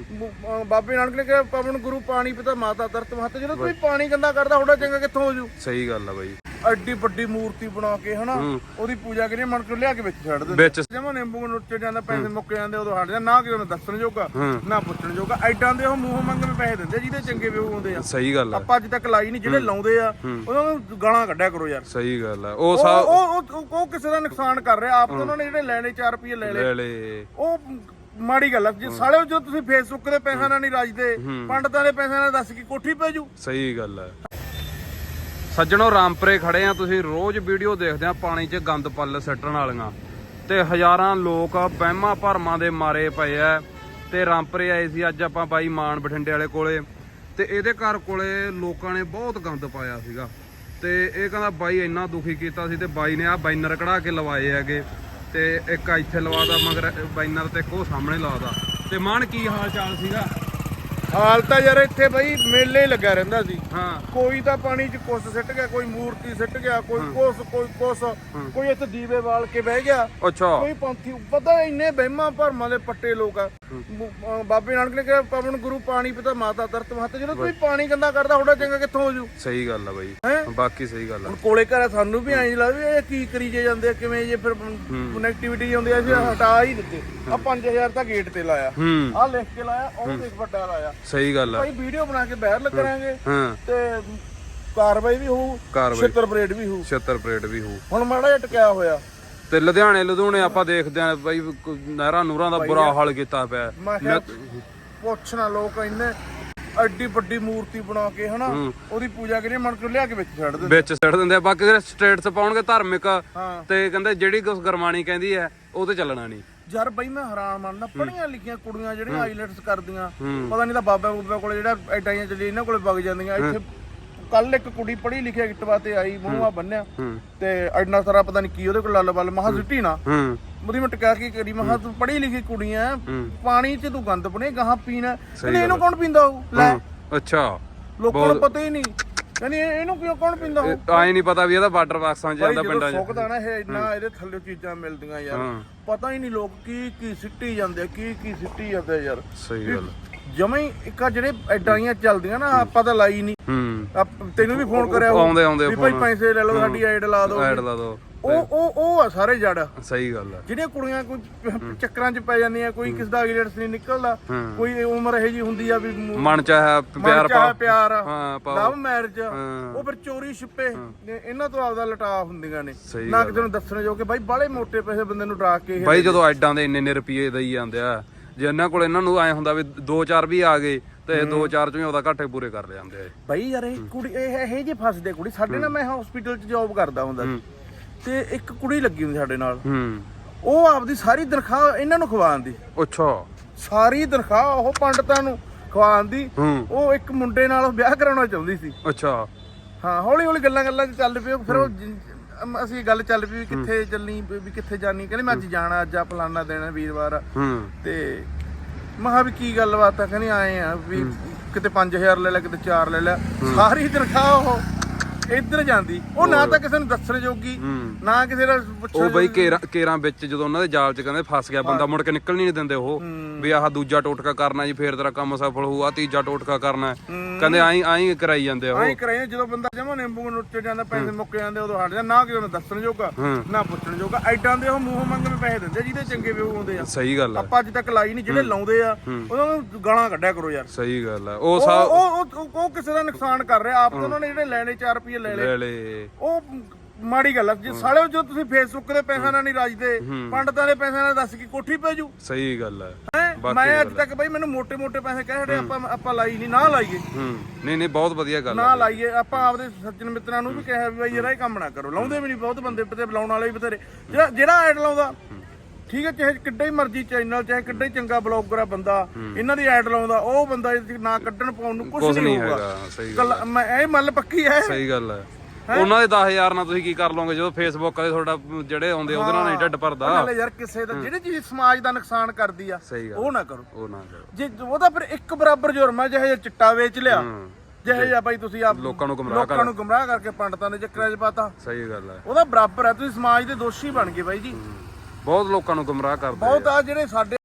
ਅਹ ਬਾਬੇ ਨਾਨਕ ਨੇ ਕਿਹਾ ਪਵਨ ਗੁਰੂ ਪਾਣੀ ਪਿਤਾ ਮਾਤਾ ਤਰਤ ਮਹਤ ਜਦੋਂ ਤੁਸੀਂ ਪਾਣੀ ਗੰਦਾ ਕਰਦਾ ਤੁਹਾਡਾ ਚੰਗਾ ਕਿੱਥੋਂ ਹੋ ਜੂ? ਸਹੀ ਗੱਲ ਆ ਬਾਈ। ਐਡੀ ਵੱਡੀ ਮੂਰਤੀ ਬਣਾ ਕੇ ਹਨਾ? ਉਹਦੀ ਪੂਜਾ ਕਰੀਏ ਮਨ ਕੇ ਲਿਆ ਕੇ ਵਿੱਚ ਛੱਡ ਦਿੰਦੇ। ਵਿੱਚ। ਜਮਾ ਨਿੰਬੂ ਨੁੱਚ ਜਾਂਦਾ ਪੈਸੇ ਮੁੱਕ ਜਾਂਦੇ ਉਦੋਂ ਹਟ ਜਾਂਦਾ ਨਾ ਕਿਸੇ ਨੂੰ ਦੱਸਣ ਜੋਗਾ। ਨਾ ਪੁੱਛਣ ਜੋਗਾ। ਐਡਾਂ ਦੇ ਉਹ ਮੂੰਹ ਮੰਗਵੇਂ ਪੈਸੇ ਦਿੰਦੇ ਜਿਹਦੇ ਚੰਗੇ ਵਿਊ ਆਉਂਦੇ ਆ। ਸਹੀ ਗੱਲ ਆ। ਆਪਾਂ ਅੱਜ ਤੱਕ ਲਾਈ ਨਹੀਂ ਜਿਹੜੇ ਲਾਉਂਦੇ ਆ ਉਹਨਾਂ ਨੂੰ ਗਾਲਾਂ ਕੱਢਿਆ ਕਰੋ ਯਾਰ। ਸਹੀ ਗੱਲ ਆ। ਉਹ ਉਹ ਸਾ ਉਹ ਉਹ- ਕਿਸੇ ਦਾ ਨੁਕਸਾਨ ਕਰ ਰਿਹਾ। ਆਪ ਤਾਂ ਉਹਨਾਂ ਨੇ ਜਿਹੜੇ ਲੈਣੇ 4 ਰੁਪਏ ਲੈ ਲਏ। ਲੈ ਲੈ ਉਹ ਮਾੜੀ ਗੱਲ ਆ ਜੇ ਸਾਲੇ ਜਦੋਂ ਤੁਸੀਂ ਫੇਸਬੁੱਕ ਦੇ ਪੈਸਿਆਂ ਨਾਲ ਨਹੀਂ ਰਾਜਦੇ ਪੰਡਤਾਂ ਦੇ ਪੈਸਿਆਂ ਨਾਲ ਦੱਸ ਕੀ ਕੋਠੀ ਪੈ ਜੂ। ਸਹੀ ਗੱਲ ਹੈ ਸੱਜਣੋ ਰਾਮਪਰੇ ਖੜੇ ਆ ਤੁਸੀਂ ਰੋਜ਼ ਵੀਡੀਓ ਦੇਖਦੇ ਆ ਪਾਣੀ 'ਚ ਗੰਦ ਪੱਲ ਸੱਟਣ ਵਾਲੀਆਂ। ਤੇ ਹਜ਼ਾਰਾਂ ਲੋਕ ਵਹਿਮਾਂ ਭਰਮਾਂ ਦੇ ਮਾਰੇ ਪਏ ਆ। ਤੇ ਰਾਮਪਰੇ ਆਏ ਸੀ ਅੱਜ ਆਪਾਂ ਬਾਈ ਮਾਨ ਬਠਿੰਡੇ ਵਾਲੇ ਕੋਲੇ। ਤੇ ਇਹਦੇ ਘਰ ਕੋਲੇ ਲੋਕਾਂ ਨੇ ਬਹੁਤ ਗੰਦ ਪਾਇਆ ਸੀਗਾ। ਤੇ ਇਹ ਕਹਿੰਦਾ ਬਾਈ ਇੰਨਾ ਦੁਖੀ ਕੀਤਾ ਸੀ ਤੇ ਬਾਈ ਨੇ ਆ ਬਾਈਨਰ ਕਢਾ ਕੇ ਲਵਾਏ ਹੈਗੇ। ਤੇ ਇੱਕ ਇੱਥੇ ਲਵਾਦਾ ਮਗਰ ਬਾਈਨਰ ਤੇ ਇੱਕ ਉਹ ਸਾਹਮਣੇ ਲਾਦਾ ਤੇ ਮਾਨ, ਕੀ ਹਾਲ ਚਾਲ ਸੀਗਾ? ਹਾਲ ਤਾਂ ਯਾਰ ਇੱਥੇ ਬਈ ਮੇਲੇ ਹੀ ਲੱਗਾ ਰਹਿੰਦਾ ਸੀ। ਹਾਂ। ਕੋਈ ਤਾਂ ਪਾਣੀ 'ਚ ਕੁਸ ਸਿੱਟ ਗਿਆ ਕੋਈ ਮੂਰਤੀ ਸਿੱਟ ਗਿਆ ਕੋਈ ਕੁਸ ਕੋਈ ਕੁਸ ਕੋਈ ਇੱਥੇ ਦੀਵੇ ਵਾਲ ਕੇ ਬਹਿ ਗਿਆ। ਅੱਛਾ। ਕੋਈ ਪੰਥੀ ਪਤਾ ਇੰਨੇ ਵਹਿਮਾਂ ਭਰਮਾਂ ਦੇ ਪੱਟੇ ਲੋਕ ਆ। ਬਾਬੇ ਨਾਨਕ ਨੇ ਕਿਹਾ ਪਵਨ ਗੁਰੂ ਪਾਣੀ ਪਿਤਾ ਮਾਤਾ ਤਰਤ ਮਹਤ ਜਦੋਂ ਤੁਸੀਂ ਪਾਣੀ ਗੰਦਾ ਕਰਦਾ ਤੁਹਾਡਾ ਚੰਗਾ ਕਿੱਥੋਂ ਹੋ ਜੂ? ਸਹੀ ਗੱਲ ਆ ਬਾਈ। ਬਾਕੀ ਸਹੀ ਗੱਲ ਆ। ਹੁਣ ਕੋਲੇ ਘਰ ਸਾਨੂੰ ਵੀ ਐਂ ਲੱਗਦਾ ਵੀ ਇਹ ਕੀ ਕਰੀ ਜੇ ਜਾਂਦੇ ਆ ਕਿਵੇਂ ਜੇ ਫਿਰ ਕਨੈਕਟੀਵਿਟੀ ਆਉਂਦੀ ਆ ਅਸੀਂ ਹਟਾ ਹੀ ਦਿੱਤੇ। ਆ 5000 ਤਾਂ ਗੇਟ ਤੇ ਲਾਇਆ। ਆ ਲਿਖ ਕੇ ਲਾਇਆ ਉਹ ਦੇਖ ਵੱਡਾ ਲਾਇਆ। ਸਹੀ ਗੱਲ ਆ। ਭਾਈ ਵੀਡੀਓ ਬਣਾ ਕੇ ਬਾਹਰ ਕਰਾਂਗੇ। ਹਾਂ। ਤੇ ਕਾਰਵਾਈ ਵੀ ਹੋਊ ਕਾਰਵਾਈ। ਛਿੱਤਰ ਪਰੇਡ ਵੀ ਹੋਊ। 76 ਪਲੇਟ ਵੀ ਹੋ ਹੁਣ ਮਾੜਾ ਜਿਹਾ ਟਕਿਆ ਹੋਇਆ। ਤੇ ਲੁਧਿਆਣੇ ਲੁਧਿਆਣੇ ਆਪਾਂ ਦੇਖਦੇ ਆਂ ਬਾਈ ਕ- ਨਹਿਰਾਂ ਨੂਰਾਂ ਦਾ ਬੁਰਾ ਹਾਲ ਕੀਤਾ ਪਿਆ। ਮੈਂ ਕਿਹਾ ਪੁੱਛਣਾ ਲੋਕ ਇੰਨੇ ਐਡੀ ਵੱਡੀ ਮੂਰਤੀ ਬਣਾ ਕੇ ਹਨਾ ਉਹਦੀ ਪੂਜਾ ਕਰੀਏ ਮਨ ਕੇ ਲਿਆ ਕੇ ਵਿੱਚ ਛੱਡ ਦਿੰਦੇ? ਵਿੱਚ ਸਿੱਟ ਦਿੰਦੇ ਆ। ਬਾਕੀ ਜਿਹੜੇ ਸਟੇਟਸ ਪਾਉਣਗੇ ਧਾਰਮਿਕ ਹਾਂ। ਤੇ ਕਹਿੰਦੇ ਜਿਹੜੀ ਕੁਛ ਗਰਮਾਣੀ ਕਹਿੰਦੀ ਹੈ ਉਹ ਤੇ ਚੱਲਣਾ ਨਹੀਂ। ਯਾਰ ਬਈ ਮੈਂ ਹੈਰਾਨ ਮੰਨਦਾ ਪੜੀਆਂ ਲਿਖੀਆਂ ਕੁੜੀਆਂ ਜਿਹੜੀਆਂ ਆਈਲੈਟਸ ਕਰਦੀਆਂ ਪਤਾ ਨਹੀਂ ਤਾਂ ਬਾਬਾ ਬੂਬਾ ਕੋਲੇ ਜਿਹੜਾ ਐਡਾਈਆਂ ਚੱਲੀ ਇਹਨਾਂ ਕੋਲੇ ਵਗ ਜਾਂਦੀਆਂ। ਇੱਥੇ ਕੱਲ ਇੱਕ ਕੁੜੀ ਪੜ੍ਹੀ ਲਿਖਿਆ ਗਿੱਟਵਾ ਤੇ ਆਈ ਮੂੰਹ ਆ ਬੰਨਿਆ ਤੇ ਐਡਨਾ ਸਾਰਾ ਪਤਾ ਨਹੀਂ ਕੀ ਉਹਦੇ ਕੋਲ ਲੱਲ ਬੱਲ ਮਹਾ ਸਿੱਟੀ ਨਾ। ਉਹਦੀ ਮੈਂ ਟਕਾ ਕੀ ਕਰੀ ਮੈਂ ਕਿਹਾ ਤੂੰ ਪੜ੍ਹੀ ਲਿਖੀ ਕੁੜੀ ਐ ਪਾਣੀ 'ਚ ਤੂੰ ਗੰਦ ਪਣੇ ਗਾਹਾਂ ਪੀਣਾ। ਇਹਨੂੰ ਕੌਣ ਪੀਂਦਾ ਹੋਊ ਲੈ। ਅੱਛਾ। ਲੋਕਾਂ ਨੂੰ ਪਤਾ ਹੀ ਨਹੀਂ। ਇਹ- ਇਹਨੂੰ ਕਿਉਂ ਕੌਣ ਪੀਂਦਾ ਹੋਊ? ਆਏ ਨਹੀਂ ਪਤਾ ਵੀ ਇਹਦਾ ਵਾਟਰ ਬਾਕਸਾਂ 'ਚ ਭਾਈ ਜਾਂਦਾ ਜਦੋਂ ਪਿੰਡਾਂ 'ਚ। ਸੁੱਕਦਾ ਨਾ ਇਹ ਇੰਨਾ ਇਹਦੇ ਥੱਲੇ ਚੀਜ਼ਾਂ ਮਿਲਦੀਆਂ ਯਾਰ। ਹਾਂ। ਪਤਾ ਹੀ ਨਹੀਂ ਲੋਕ ਕੀ ਕੀ ਸਿੱਟੀ ਜਾਂਦੇ ਕੀ ਕੀ ਸਿੱਟੀ ਜਾਂਦੇ ਯਾਰ। ਸਹੀ ਗੱਲ ਜਮਾਂ ਹੀ ਇੱਕ ਆ ਜਿਹੜੇ ਐਡਾਈਆਂ ਚੱਲਦੀਆਂ ਨਾ ਆਪਾਂ ਤਾਂ ਲਾਈ ਨਹੀਂ। ਹੂੰ। ਆਪ- ਤੈਨੂੰ ਵੀ ਫੋਨ ਕਰਿਆ ਹੋਊ ਆਉਂਦੇ ਆਉਂਦੇ ਵੀ ਭਾਈ ਪੈਸੇ ਲੈ ਲਓ ਸਾਡੀ ਐਡ ਲਾ ਦਿਓ। ਐਡ ਲਾ ਦੋ ਉਹ ਉਹ ਉਹ ਆ ਸਾਰੇ ਜੜ। ਸਹੀ ਗੱਲ ਹੈ। ਜਿਹੜੀਆਂ ਕੁੜੀਆਂ ਕੋਈ ਚੱਕਰਾਂ 'ਚ ਪੈ ਜਾਂਦੀਆਂ ਕੋਈ ਕਿਸ ਦਾ ਆਈਲੈਟਸ ਨਹੀਂ ਨਿਕਲਦਾ। ਕੋਈ ਉਮਰ ਇਹੋ ਜੀ ਹੁੰਦੀ ਆ ਵੀ ਮਨ ਚਾਹਿਆ ਪਿਆਰ ਪਾ ਪਿਆਰ। ਹਾਂ ਲਵ ਮੈਰਿਜ। ਉਹ ਫਿਰ ਚੋਰੀ ਛਿਪੇ। ਨੇ ਇਹਨਾਂ ਤੋਂ ਆਪਦਾ ਲਟਾ ਹੁੰਦੀਆਂ ਨੇ। ਨਾ ਕਿਸੇ ਨੂੰ ਦੱਸਣ ਜੋ ਕਿ ਬਾਈ ਬਾਲੇ ਮੋਟੇ ਪੈਸੇ ਬੰਦੇ ਨੂੰ ਡਰਾ ਕੇ ਬਾਈ ਜਦੋਂ ਐਡਾਂ ਦੇ ਇੰਨੇ ਇੰਨੇ ਰੁਪਏ ਦਈ ਜਾਂਦੇ ਆ ਜੇ ਇਹਨਾਂ ਕੋਲ ਇਹਨਾਂ ਨੂੰ ਐ ਹੁੰਦਾ ਵੀ 2-4 ਵੀ ਆ ਗਏ ਤੇ 2-4 ਚੋਂ ਉਹਦਾ ਘਾਟੇ ਪੂਰੇ ਕਰ ਲਿਆਂਦੇ ਆ। ਬਾਈ ਯਾਰ ਇਹ ਕੁੜੀ ਇਹ ਇਹ ਜੇ ਫਸਦੇ ਕੁੜੀ। ਸਾਡੇ ਨਾਲ ਮੈਂ ਹਸਪੀਟਲ 'ਚ ਜੌਬ ਕਰਦਾ ਹੁੰਦਾ ਸੀ। ਤੇ ਇੱਕ ਕੁੜੀ ਲੱਗੀ ਹੁੰਦੀ ਸਾਡੇ ਨਾਲ। ਹੂੰ। ਉਹ ਆਪਦੀ ਸਾਰੀ ਤਨਖਾਹ ਇਹਨਾਂ ਨੂੰ ਖਵਾਉਂਦੀ ਅੱਛਾ। ਸਾਰੀ ਤਨਖਾਹ ਉਹ ਪੰਡਤਾਂ ਨੂੰ ਖਵਾਉਂਦੀ ਹੂੰ। ਉਹ ਇੱਕ ਮੁੰਡੇ ਨਾਲ ਵਿਆਹ ਕਰਾਉਣਾ ਚਾਹੁੰਦੀ ਸੀ। ਅੱਛਾ। ਹਾਂ ਹੌਲੀ ਹੌਲੀ ਗੱਲਾਂ ਗੱਲਾਂ 'ਚ ਚੱਲ ਪਏ ਫਿਰ ਉਹ ਜਿ- ਅਮ ਅਸੀਂ ਗੱਲ ਚੱਲ ਪਈ ਵੀ ਕਿੱਥੇ ਚੱਲਣੀ ਵੀ ਵੀ ਕਿੱਥੇ ਜਾਣੀ। ਕਹਿੰਦੇ ਮੈਂ ਅੱਜ ਜਾਣਾ ਅੱਜ ਆ ਫਲਾਨਾ ਦੇਣਾ ਵੀਰਵਾਰ ਆ। ਹੂੰ। ਤੇ ਮਹਾ ਵੀ ਕੀ ਗੱਲਬਾਤ ਆ? ਕਹਿੰਦੇ ਆਏ ਆ ਵੀ ਕਿਤੇ 5000 ਲੈ ਲਿਆ ਕਿਤੇ 4 ਲੈ ਲਿਆ ਸਾਰੀ ਤਨਖਾਹ ਉਹ ਇੱਧਰ ਜਾਂਦੀ ਉਹ ਨਾ ਤਾਂ ਕਿਸੇ ਨੂੰ ਦੱਸਣ ਜੋਗੀ ਨਾ ਕਿਸੇ ਦਾ ਪੁੱਛਣ ਉਹ ਬਈ ਕੇਰਾਂ ਕੇਰਾਂ ਵਿੱਚ ਜਦੋਂ ਉਹਨਾਂ ਦੇ ਜਾਲ 'ਚ ਕਹਿੰਦੇ ਫਸ ਗਿਆ ਬੰਦਾ ਮੁੜ ਕੇ ਨਿਕਲ ਨਹੀਂ ਦਿੰਦੇ ਉਹ ਵੀ ਆਹ ਦੂਜਾ ਟੋਟਕਾ ਕਰਨਾ ਜੀ ਫੇਰ ਤੇਰਾ ਕੰਮ ਸਫਲ ਹੋਊ ਆ ਤੀਜਾ ਟੋਟਕਾ ਕਰਨਾ। ਕਹਿੰਦੇ ਆਈ ਆਈ ਕਰਾਈ ਜਾਂਦੇ ਉਹ। ਆਈ ਕਰਾਏ ਜਦੋਂ ਬੰਦਾ ਜਮਾ ਨਿੰਬੂ ਨੁੱਚ ਜਾਂਦਾ ਪੈਸੇ ਮੁੱਕ ਜਾਂਦੇ ਉਦੋਂ ਹਟ ਜਾਂਦਾ ਨਾ ਕਿਸੇ ਨੂੰ ਦੱਸਣ ਜੋਗਾ ਨਾ ਪੁੱਛਣ ਜੋਗਾ। ਐਡਾਂ ਦੇ ਉਹ ਮੂੰਹ ਮੰਗਵੇਂ ਪੈਸੇ ਦਿੰਦੇ ਜਿਹਦੇ ਚੰਗੇ ਵਿਊ ਆਉਂਦੇ ਆ। ਸਹੀ ਗੱਲ ਆ। ਆਪਾਂ ਅੱਜ ਤੱਕ ਲਾਈ ਨਹੀਂ ਜਿਹੜੇ ਲਾਉਂਦੇ ਆ ਉਹਨਾਂ ਨੂੰ ਗਾਲਾਂ ਕੱਢਿਆ ਕਰੋ ਯਾਰ। ਸਹੀ ਗੱਲ ਆ। ਉਹ ਉਹ ਕਿਸੇ ਦਾ ਨੁਕਸਾਨ ਕਰ ਰਿਹਾ ਆਪ ਤਾਂ ਉਹਨਾਂ ਨੇ ਜਿਹੜੇ ਲੈਣੇ 4 ਰੁਪਏ ਰੁਪਏ ਲੈ ਲੈ ਉਹ ਮਾੜੀ ਗੱਲ ਆ ਜੇ ਸਾਲਿਓ ਜੋ ਤੁਸੀਂ ਫੇਸਬੁੱਕ ਦੇ ਪੈਸਿਆਂ ਨਾਲ ਨਹੀਂ ਰਾਜਦੇ ਪੰਡਤਾਂ ਦੇ ਪੈਸਿਆਂ ਨਾਲ ਦੱਸ ਕੀ ਕੋਠੀ ਪੈ ਸਹੀ ਗੱਲ ਹੈ? ਮੈਂ ਅੱਜ ਤੱਕ ਬਈ ਮੈਨੂੰ ਮੋٹے ਮੋٹے ਪੈਸੇ ਕਹਿ ਛੜੇ ਆਪਾਂ ਆਪਾਂ ਲਾਈ ਨਹੀਂ ਨਾ ਲਾਈਏ। ਨਹੀਂ ਨਹੀਂ ਬਹੁਤ ਵਧੀਆ ਗੱਲ ਨਾ ਲਾਈਏ। ਆਪਾਂ ਆਪਦੇ ਸੱਜਣ ਮਿੱਤਰਾਂ ਨੂੰ ਵੀ ਕਿਹਾ ਵੀ ਬਈ ਯਾਰ ਇਹ ਕੰਮ ਨਾ ਕਰੋ। ਲਾਉਂਦੇ ਵੀ ਨਹੀਂ ਬਹੁਤ ਬੰਦੇ ਤੇ ਬੁਲਾਉਣ ਵਾਲੇ ਵੀ ਬਥੇਰੇ। ਜਿਹੜਾ ਜਿਹੜਾ ਐਡ ਲਾਉਂਦਾ ਠੀਕ ਹੈ ਚਾਹੇ ਕਿੱਡਾ ਹੀ ਮਰਜ਼ੀ ਚੈਨਲ ਚਾਹੇ ਕਿੱਡਾ ਹੀ ਚੰਗਾ ਬਲੌਗਰ ਆ ਬੰਦਾ ਇਹਨਾਂ ਦੀ ਐਡ ਲਾਉਂਦਾ ਉਹ ਬੰਦਾ ਨਾ ਕੱਢਣ ਪਾਉਣ ਨੂੰ ਕੁਝ ਨਹੀਂ ਹੋਊਗਾ। ਸਹੀ ਗੱਲ ਮੈਂ ਇਹ ਮੱਲ ਪੱਕੀ ਹੈ। ਸਹੀ ਗੱਲ ਹੈ। ਉਹਨਾਂ ਦੇ 10000 ਨਾਲ ਤੁਸੀਂ ਕੀ ਕਰ ਲਓਗੇ? ਜਦੋਂ ਫੇਸਬੁੱਕ ਤੇ ਤੁਹਾਡਾ ਜਿਹੜੇ ਆਉਂਦੇ ਉਹਦੇ ਨਾਲ ਨਹੀਂ ਢੱਡ ਭਰਦਾ। ਨਾਲੇ ਯਾਰ ਕਿਸੇ ਦਾ ਜਿਹੜੀ ਚੀਜ਼ ਸਮਾਜ ਦਾ ਨੁਕਸਾਨ ਕਰਦੀ ਆ ਉਹ ਨਾ ਕਰੋ। ਉਹ ਨਾ ਕਰੋ। ਜੇ ਉਹਦਾ ਫਿਰ ਇੱਕ ਬਰਾਬਰ ਜੁਰਮ ਹੈ ਜਿਹੇ ਚਿੱਟਾ ਵੇਚ ਲਿਆ ਜਿਹੇ ਜਿਹਾ ਬਾਈ ਤੁਸੀਂ ਆਪ ਲੋਕਾਂ ਨੂੰ ਗੁੰਮਰਾਹ ਲੋਕਾਂ ਨੂੰ ਗੁੰਮਰਾਹ ਕਰਕੇ ਪੰਡਤਾਂ ਦੇ ਚੱਕਰਾਂ 'ਚ ਪਾਤਾ। ਸਹੀ ਗੱਲ ਹੈ। ਉਹਦਾ ਬਰਾਬਰ ਹੈ ਤੁਸੀਂ ਸਮਾਜ ਦੇ ਦੋਸ਼ੀ ਬਣ ਗਏ ਬਾਈ ਜੀ। ਬਹੁਤ ਲੋਕਾਂ ਨੂੰ ਗੁੰਮਰਾਹ ਕਰਦੇ ਬਹੁਤ ਆ। ਜਿਹੜੇ ਸਾਡੇ